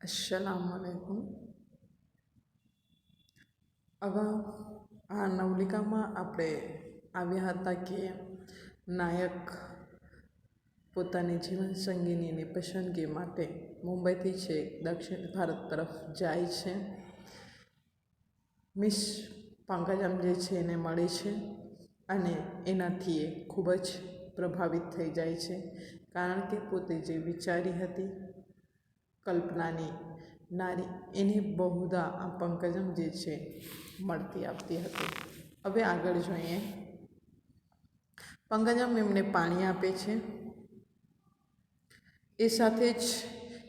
અસલામુઅલૈકુમ અગાઉ આ નવલિકામાં આપણે આવ્યા હતા કે નાયક પોતાની જીવનસંગીનીની પસંદગી માટે મુંબઈથી છે, દક્ષિણ ભારત તરફ જાય છે. મિસ પંકજમ જે છે એને મળે છે અને એનાથી એ ખૂબ જ પ્રભાવિત થઈ જાય છે. કારણ કે પોતે જે વિચારી હતી કલ્પનાની નારી, એને બહુધા આ પંકજમ જે છે, મળતી આપતી હતી. હવે આગળ જોઈએ. પંકજમ એમને પાણી આપે છે. એ સાથે જ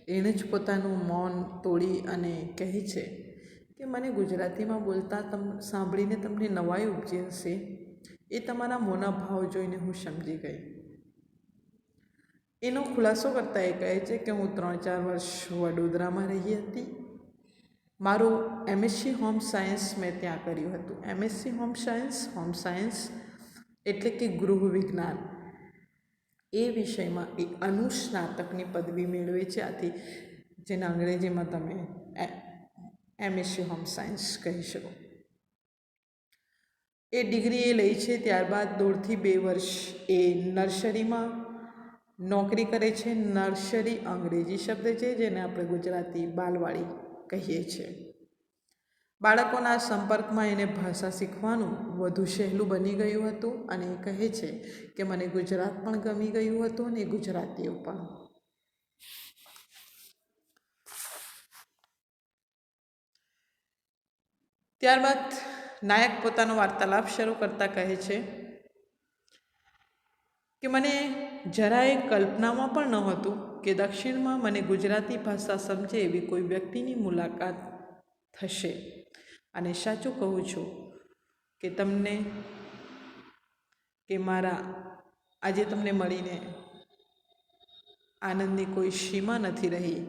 એણે જ પોતાનું મૌન તોડી અને કહે છે કે મને ગુજરાતીમાં બોલતા તમ, સાંભળીને તમને નવાઈ ઉપજી હશે. એ તમારા મોના ભાવ જોઈને હું સમજી ગઈ. એનો ખુલાસો કરતાં એ કહે છે કે હું ત્રણ ચાર વર્ષ વડોદરામાં રહી હતી. મારું એમએસસી હોમ સાયન્સ મેં ત્યાં કર્યું હતું. MSc home science home science એટલે કે ગૃહ વિજ્ઞાન. એ વિષયમાં એ અનુસ્નાતકની પદવી મેળવે છે આથી જેને અંગ્રેજીમાં તમે એમએસસી હોમ સાયન્સ કહી શકો. એ ડિગ્રી એ લે છે ત્યારબાદ દોઢથી બે વર્ષ એ નર્સરીમાં નોકરી કરે છે નર્સરી અંગ્રેજી શબ્દ છે, જેને આપણે ગુજરાતી બાલવાડી કહીએ છીએ. બાળકોના સંપર્કમાં એને ભાષા શીખવાનું વધુ સહેલું બની ગયું હતું અને એ કહે છે કે મને ગુજરાત પણ ગમી ગયું હતું અને ગુજરાતીઓ પણ. ત્યારબાદ નાયક પોતાનો વાર્તાલાપ શરૂ કરતા કહે છે કે મને જરાય કલ્પનામાં પણ નહોતું કે દક્ષિણમાં મને ગુજરાતી ભાષા સમજે એવી કોઈ વ્યક્તિની મુલાકાત થશે. અને સાચું કહું છું કે તમને, કે મારા, આજે તમને મળીને આનંદની કોઈ સીમા નથી રહી.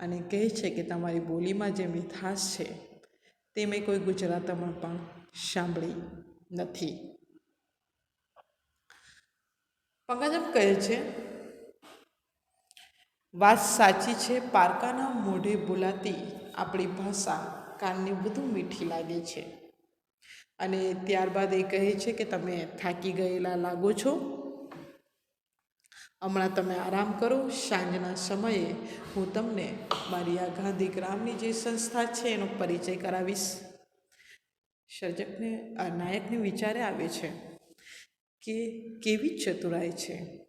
અને કહે છે કે તમારી બોલીમાં જે મીઠાશ છે, તે મેં કોઈ ગુજરાતમાં પણ સાંભળી નથી. પંકજમ કહે છે, વાત સાચી છે, પારકાના મોઢે બોલાતી આપણી ભાષા કાનને વધુ મીઠી લાગે છે. અને ત્યારબાદ એ કહે છે કે તમે થાકી ગયેલા લાગો છો. હમણાં તમે આરામ કરો. સાંજના સમયે હું તમને મારી આ ગાંધીગ્રામની જે સંસ્થા છે એનો પરિચય કરાવીશ. સર્જકને નાયકને વિચારે આવે છે. કે કેવી ચતુરાઈ છે?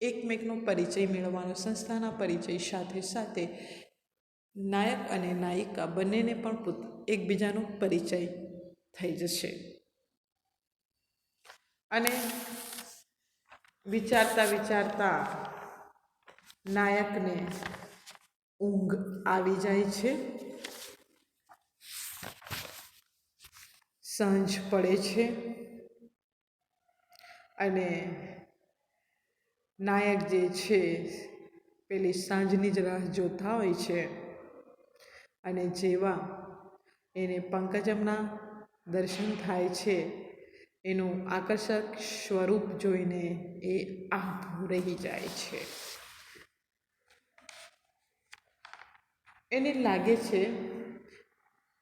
એકમેકનો પરિચય મેળવવાનો સંસ્થાના પરિચય સાથે સાથે નાયક અને નાયિકા બંનેને પણ એકબીજાનો પરિચય થઈ જશે. અને વિચારતા વિચારતા નાયકને ઊંઘ આવી જાય છે. સાંજ પડે છે. અને નાયક જે છે, પેલી સાંજની જ રાહ જોતા હોય છે. અને જેવા એને પંકજમના દર્શન થાય છે, એનું આકર્ષક સ્વરૂપ જોઈને એ આભું રહી જાય છે. એને લાગે છે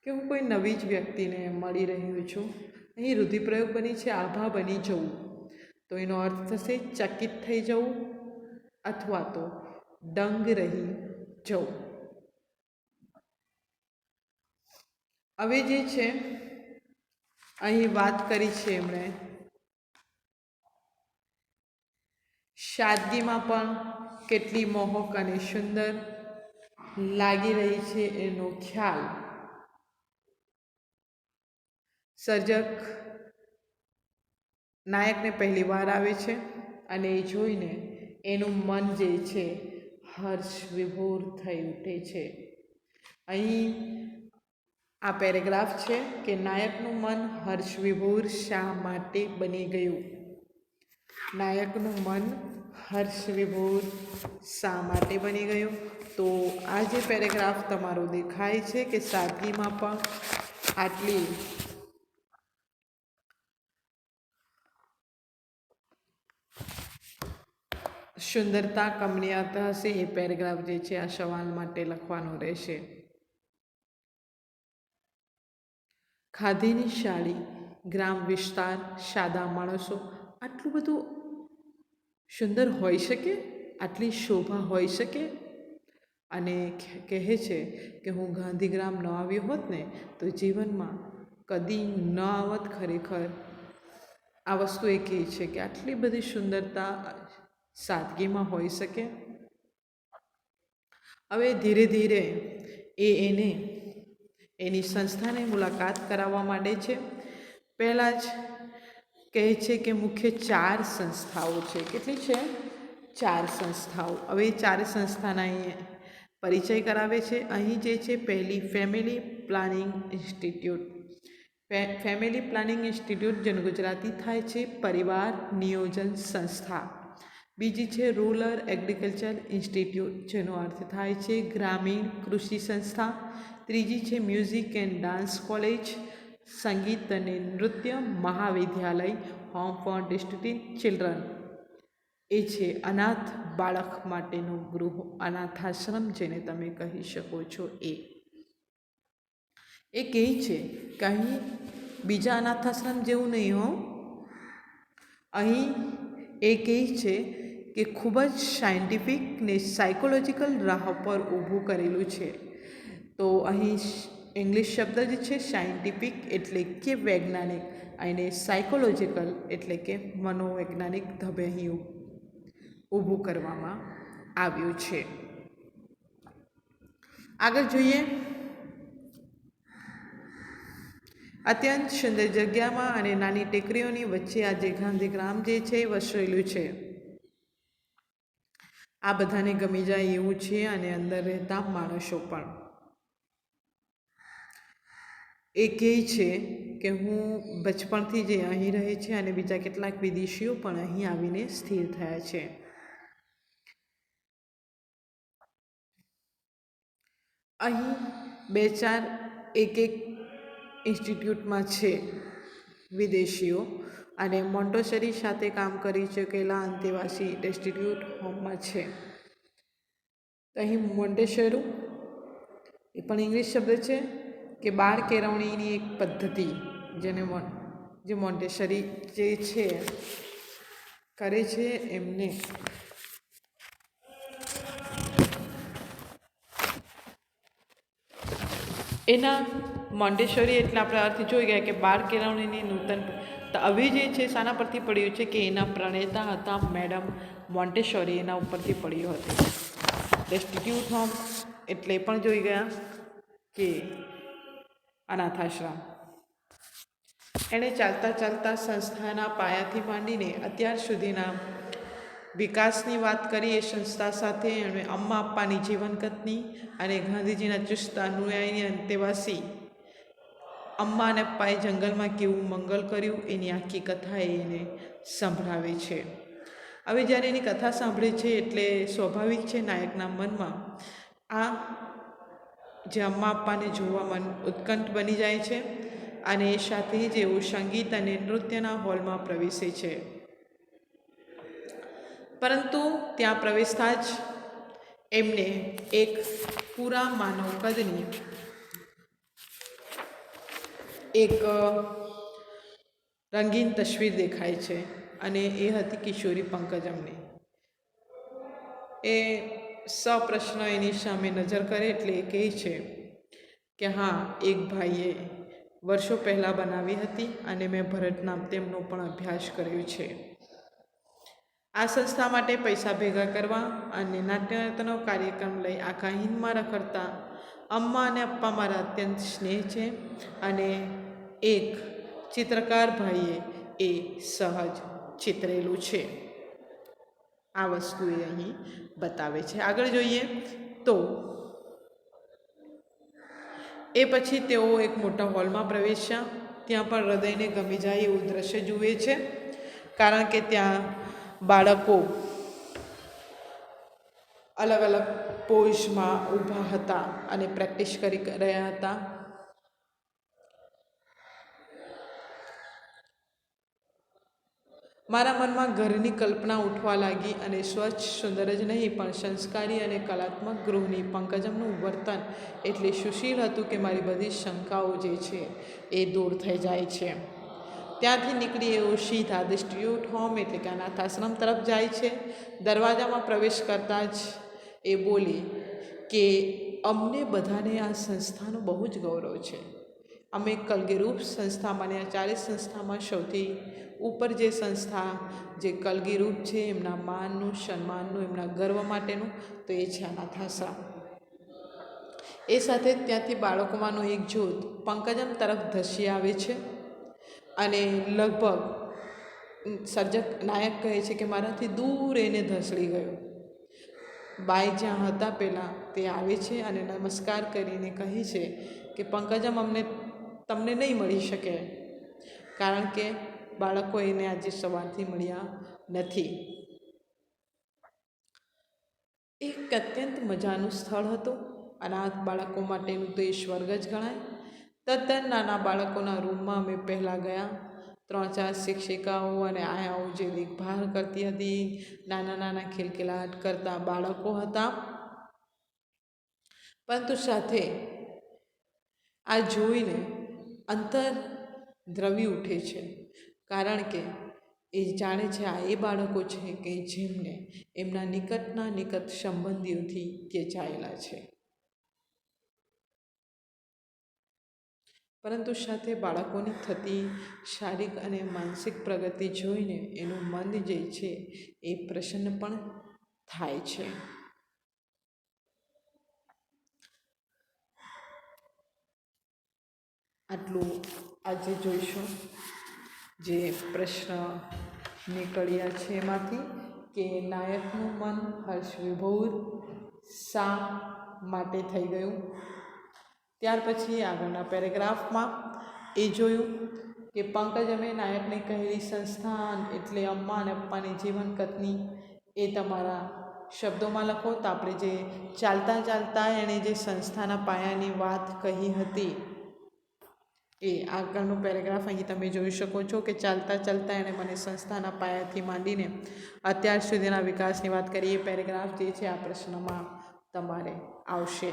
કે હું કોઈ નવી જ વ્યક્તિને મળી રહ્યો છું. અહીં રુધિપ્રયોગ બની છે, આભા બની જવું. તો એનો અર્થ થશે ચકિત થઈ જવું અથવા તો દંગ રહી જવું. હવે જે છે, અહીં વાત કરી છે એમણે. સાદગીમાં પણ કેટલી મોહક અને સુંદર લાગી રહી છે એનો ખ્યાલ. સર્જક નાયકને પહેલી વાર આવે છે અને એ જોઈને એનું મન જે છે, હર્ષ વિભોર થઈ ઉઠે છે. અહીં આ પેરેગ્રાફ છે કે નાયકનું મન હર્ષ વિભોર શા માટે બની ગયું? નાયકનું મન હર્ષ વિભોર શા માટે બની ગયું? તો આ જે પેરેગ્રાફ તમારો દેખાય છે કે સાદગીમાં પણ આટલી સુંદરતા કમનીયતા હશે એ પેરેગ્રાફ જે છે આ સવાલ માટે લખવાનો રહેશે. ખાધીની શાળી ગ્રામ વિસ્તાર, સાદા માણસો, આટલું બધું સુંદર હોઈ શકે? આટલી શોભા હોઈ શકે? અને કહે છે કે હું ગાંધીગ્રામ ન આવ્યો હોત ને, તો જીવનમાં કદી ન આવત ખરેખર. આ વસ્તુ એ કહે છે કે આટલી બધી સુંદરતા સાદગીમાં હોઈ શકે? હવે ધીરે ધીરે એ એને એની સંસ્થાને મુલાકાત કરાવવા માંડે છે. પહેલાં જ કહે છે કે મુખ્ય ચાર સંસ્થાઓ છે. કેટલી છે? ચાર સંસ્થાઓ. હવે એ ચાર સંસ્થાના અહીં પરિચય કરાવે છે. અહીં જે છે પહેલી family planning institute. Family planning institute જેનું ગુજરાતી થાય છે. પરિવાર, નિયોજન સંસ્થા. બીજી છે રૂરલ એગ્રીકલ્ચર ઇન્સ્ટિટ્યૂટ, જેનો અર્થ થાય છે ગ્રામીણ કૃષિ સંસ્થા. ત્રીજી છે મ્યુઝિક એન્ડ ડાન્સ કોલેજ, સંગીત અને નૃત્ય મહાવિદ્યાલય, હોમ ફોર ડિસ્ટ્રિક્ટ ચિલ્ડ્રન. એ છે અનાથ બાળક માટેનું ગૃહ, અનાથાશ્રમ જેને તમે કહી શકો છો એ. એ કહે છે કે અહીં બીજા અનાથાશ્રમ જેવું નહીં હો. અહીં એ કહે છે કે ખૂબ જ સાયન્ટિફિક ને સાયકોલોજીકલ રાહ પર ઊભું કરેલું છે. તો અહીં ઇંગ્લિશ શબ્દ જ છે સાયન્ટિફિક એટલે કે વૈજ્ઞાનિક અને સાયકોલોજીકલ એટલે કે મનોવૈજ્ઞાનિક ધબે અહીં ઊભું કરવામાં આવ્યું છે. આગળ જોઈએ. અત્યંત સુંદર જગ્યામાં અને નાની ટેકરીઓની વચ્ચે આજે ગાંધીગ્રામ જે છે એ વસરેલું છે. આ બધાને ગમી જાય એવું છે અને અંદર રહેતા માણસો પણ. એ કહે છે કે હું બચપણથી જે અહીં રહે છે અને બીજા કેટલાક વિદેશીઓ પણ અહીં આવીને સ્થિર થયા છે. અહીં બે ચાર એક એક ઇન્સ્ટિટ્યૂટમાં છે વિદેશીઓ. અને મોન્ટોસરી સાથે કામ કરી ચૂકેલા અંતેવાસી ઇન્સ્ટિટ્યૂટ હોમમાં છે. અહીં મોન્ટેસરું એ પણ ઇંગ્લિશ શબ્દ છે કે બાળ કેળવણીની એક પદ્ધતિ જેને જે મોન્ટેસરી જે છે, કરે છે એમને. એના મોન્ટેશ્વરી એટલે આપણે અર્થ જોઈ ગયા કે બાળ કેળવણીની નૂતન હવે જે છે શાના પરથી પડ્યું છે કે એના પ્રણેતા હતા મેડમ મોન્ટેશ્વરી એના ઉપરથી પડ્યું હતું. ડેસ્ટિટ્યૂટ હોમ એટલે પણ જોઈ ગયા કે અનાથાશ્રમ. એણે ચાલતા ચાલતા સંસ્થાના પાયાથી માંડીને અત્યાર સુધીના વિકાસની વાત કરી એ સંસ્થા સાથે એમણે અમ્મા અપ્પાની જીવનકથની અને ગાંધીજીના ચુસ્ત અનુયાયીની અંતેવાસી અમ્મા અને પાએ જંગલમાં કેવું મંગલ કર્યું, એની આખી કથા એને સંભળાવે છે. હવે જ્યારે એની કથા સાંભળે છે એટલે સ્વાભાવિક છે નાયકના મનમાં, આ જે અમ્મા અપ્પાને જોવા મન ઉત્કંઠ બની જાય છે અને સાથે જ એવું સંગીત અને નૃત્યના હોલમાં પ્રવેશે છે. પરંતુ ત્યાં પ્રવેશતા જ એમને એક પૂરા માનવ કદની એક રંગીન તસવીર દેખાય છે અને એ હતી કિશોરી પંકજમની એ સપ્રશ્ન એની સામે નજર કરે એટલે એ કહે છે કે, હા, એક ભાઈએ વર્ષો પહેલાં બનાવી હતી અને મેં ભરતનામ તેમનો પણ અભ્યાસ કર્યો છે. આ સંસ્થા માટે પૈસા ભેગા કરવા અને નાટ્યરત્નો કાર્યક્રમ લઈ આખા હિંદમાં રખડતા, અમ્મા અને અપ્પા મારા અત્યંત સ્નેહ છે અને એક ચિત્રકાર ભાઈએ એ સહજ ચિતરેલું છે. આ વસ્તુ એ અહીં બતાવે છે. આગળ જોઈએ તો એ પછી તેઓ એક મોટા હોલમાં પ્રવેશ્યા. ત્યાં પણ હૃદયને ગમી જાય એવું દ્રશ્ય જુએ છે. કારણ કે ત્યાં બાળકો અલગ અલગ પોઝમાં ઊભા હતા અને પ્રેક્ટિસ કરી રહ્યા હતા. મારા મનમાં ઘરની કલ્પના ઉઠવા લાગી અને સ્વચ્છ, સુંદર જ નહીં, પણ સંસ્કારી અને કલાત્મક ગૃહની પંકજમનું વર્તન એટલે સુશીલ હતું કે મારી બધી શંકાઓ જે છે એ દૂર થઈ જાય છે. ત્યાંથી નીકળી એવો સીધા ડિસ્ટ્રીબ્યુટ હોમ એટલે કે અનાથાશ્રમ તરફ જાય છે. દરવાજામાં પ્રવેશ કરતાં જ એ બોલી કે અમને બધાને આ સંસ્થાનું બહુ જ ગૌરવ છે. અમે કલગીરૂપ સંસ્થામાં અને આ ચારેય સંસ્થામાં સૌથી ઉપર જે સંસ્થા, જે કલગીરૂપ છે, એમના માનનું, સન્માનનું, એમના ગર્વ માટેનું, તો એ છે અનાથાશ્રમ એ સાથે ત્યાંથી બાળકોમાંનું એક જૂથ પંકજમ તરફ ધસી આવે છે અને લગભગ સર્જક નાયક કહે છે કે મારાથી દૂર એને ધસડી ગયો. બાઈ જ્યાં હતા પહેલાં તે આવે છે અને નમસ્કાર કરીને કહે છે કે પંકજમ અમને તમને નહીં મળી શકે. કારણ કે બાળકો એને આજે સવારથી મળ્યા નથી. એક અત્યંત મજાનું સ્થળ હતું. અનાથ બાળકો માટેનું તો એ સ્વર્ગ જ ગણાય. તદ્દન નાના બાળકોના રૂમમાં અમે પહેલાં ગયા. ત્રણ ચાર શિક્ષિકાઓ અને આયાઓ જે દેખભાળ કરતી હતી. નાના નાના ખિલખિલાટ કરતા બાળકો હતા. પરંતુ સાથે આ જોઈને અંતર દ્રવી ઉઠે છે. કારણ કે એ જાણે છે આ એ બાળકો છે કે જેમને એમના નિકટના નિકટ સંબંધીઓથી ખેંચાયેલા છે. પરંતુ સાથે બાળકોની થતી શારીરિક અને માનસિક પ્રગતિ જોઈને એનું મન જે છે એ પ્રસન્ન પણ થાય છે. આટલું આજે જોઈશું. જે પ્રશ્ન નીકળ્યા છે એમાંથી કે નાયકનું મન હર્ષ વિભોર શા માટે થઈ ગયું? ત્યાર પછી આગળના પેરેગ્રાફમાં એ જોયું કે પંકજ અમે નાયકને કહેલી સંસ્થાન એટલે અમ્મા અને પપ્પાની જીવન એ તમારા શબ્દોમાં લખો તો આપણે જે ચાલતા ચાલતા એણે જે સંસ્થાના પાયાની વાત કહી હતી એ આગળનું પેરેગ્રાફ અહીં તમે જોઈ શકો છો કે ચાલતા ચાલતા એણે મને સંસ્થાના પાયાથી માંડીને અત્યાર સુધીના વિકાસની વાત કરી એ પેરેગ્રાફ જે છે આ પ્રશ્નમાં તમારે આવશે.